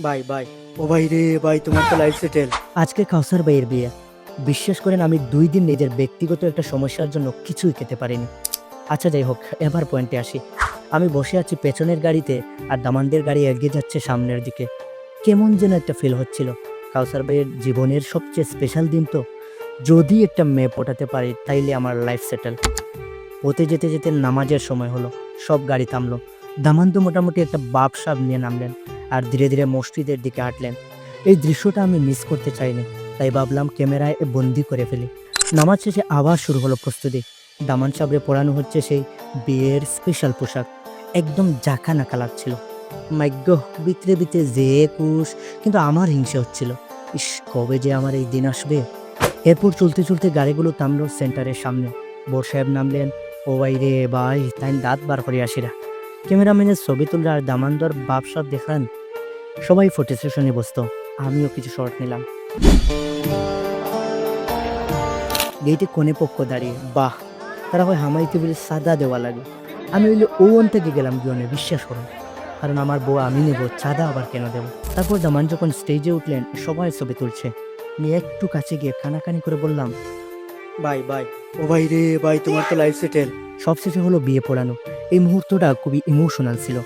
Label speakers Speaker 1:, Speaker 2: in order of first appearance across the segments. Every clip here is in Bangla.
Speaker 1: ভাই ভাই ও ভাই রে ভাই তোমার তো লাইফ সেটেল আজকে কাউসার ভাইয়ের বিয়ে। বিশ্বাস করেন, আমি দুই দিন নিজের ব্যক্তিগত একটা সমস্যার জন্য কিছুই খেতে পারিনি। আচ্ছা যাই হোক, এবার পয়েন্টে আসি। আমি বসে আছি পেছনের গাড়িতে, আর দামানদের গাড়ি এগিয়ে যাচ্ছে সামনের দিকে। কেমন যেন একটা ফিল হচ্ছিল। কাউসার ভাইয়ের জীবনের সবচেয়ে স্পেশাল দিন তো। যদি একটা মেয়ে পটাতে পারি, তাইলে আমার লাইফ সেটেল পথে যেতে যেতে নামাজের সময় হলো, সব গাড়ি থামলো। দামান তো মোটামুটি একটা বাপ সাপ নিয়ে নামলেন। আর ধীরে ধীরে মসজিদের দিকে হাঁটলেন। এই দৃশ্যটা আমি মিস করতে চাইনি, তাই ভাবলাম ক্যামেরায় বন্দি করে ফেলি। নামাজ শেষে আবার শুরু হলো প্রস্তুতি। দামান সাবরে পড়ানো হচ্ছে সেই বিয়ের স্পেশাল পোশাক। একদম জাকা নাকা লাগছিল। মাইগ্য ভিতরে বিতরে যে কুশ, কিন্তু আমার হিংসে হচ্ছিল। ইস, কবে যে আমার এই দিন আসবে? এরপর চলতে চলতে গাড়িগুলো থামলো সেন্টারের সামনে। বোর সাহেব নামলেন, ও ভাই রে ভাই, তাই দাঁত বার করে আসিরা। ক্যামেরাম্যানের ছবি তুললে আর দামানদর বাপসাপ দেখান সবাই ফটো সেশনে বসতো। আমিও কিছু শর্ট নিলাম। গেটে কোণে পক্ষ দাঁড়িয়ে, বাহ, তারা হয় হামাই টেবিলে সাদা দেওয়া লাগে আমি হইলে ওন থেকে গেলাম গিয়নে বিশ্বাস করুন। কারণ আমার বউ আমি নেব, চাঁদা আবার কেন দেবো? তারপর দামান যখন স্টেজে উঠলেন, সবাই ছবি তুলছে। আমি একটু কাছে গিয়ে কানাকানি করে বললাম, বাই বাই, ও ভাই রে ভাই তোমার তো লাইফ সেটেল সবশেষে হলো বিয়ে পড়ানো। এই মুহূর্তটা খুবই ইমোশনাল ছিল।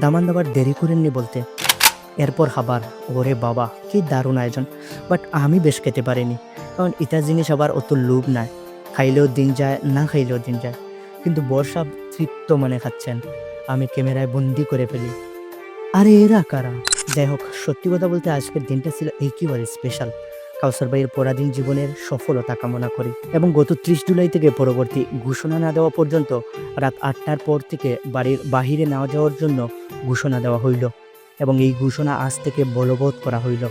Speaker 1: দামান দাবার দেরি করেননি বলতে। এরপর হাবার ওরে বাবা, কি দারুণ আয়োজন। বাট আমি বেশ খেতে পারিনি, কারণ ইটা জিনিস আবার অত লোভ নাই। খাইলেও দিন যায়, না খাইলেও দিন যায়। কিন্তু বর্ষা তৃপ্ত মনে খাচ্ছেন। আমি ক্যামেরায় বন্দি করে ফেলি। আরে এরা কারা? যাই হোক, সত্যি কথা বলতে আজকের দিনটা ছিল একেবারে স্পেশাল কাউসার ভাইয়ের পরাধীন জীবনের সফলতা কামনা করি এবং গত ত্রিশ জুলাই থেকে পরবর্তী ঘোষণা না দেওয়া পর্যন্ত রাত আটটার পর থেকে বাড়ির বাহিরে না যাওয়ার জন্য ঘোষণা দেওয়া হইল। এবং এই ঘোষণা আজ থেকে বলবৎ করা হইল।